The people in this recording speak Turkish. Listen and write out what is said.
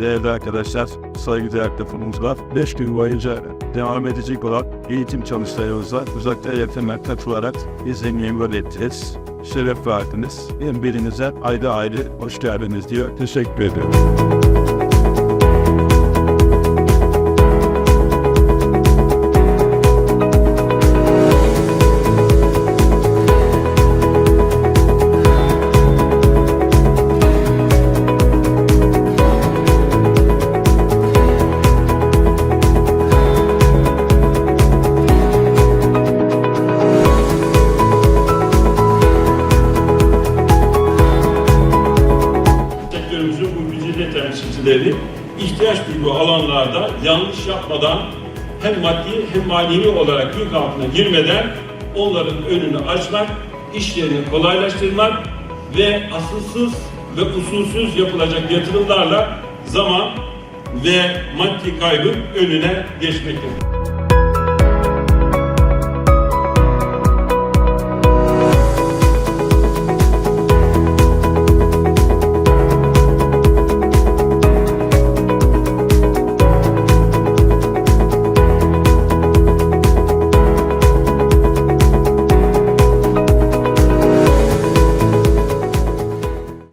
Değerli arkadaşlar, saygıdeğer telefonumuz var. 5 gün boyunca devam edecek olan eğitim çalışmalarımızla uzakta eğitime katılarak memnun ettiniz. Şeref verdiniz. Hem birinize ayrı ayrı hoş geldiniz diyor. Teşekkür ederim. Temsilcileri ihtiyaç duyduğu alanlarda yanlış yapmadan hem maddi hem manevi olarak yük altına girmeden onların önünü açmak, işlerini kolaylaştırmak ve asılsız ve usulsüz yapılacak yatırımlarla zaman ve maddi kaybın önüne geçmektedir.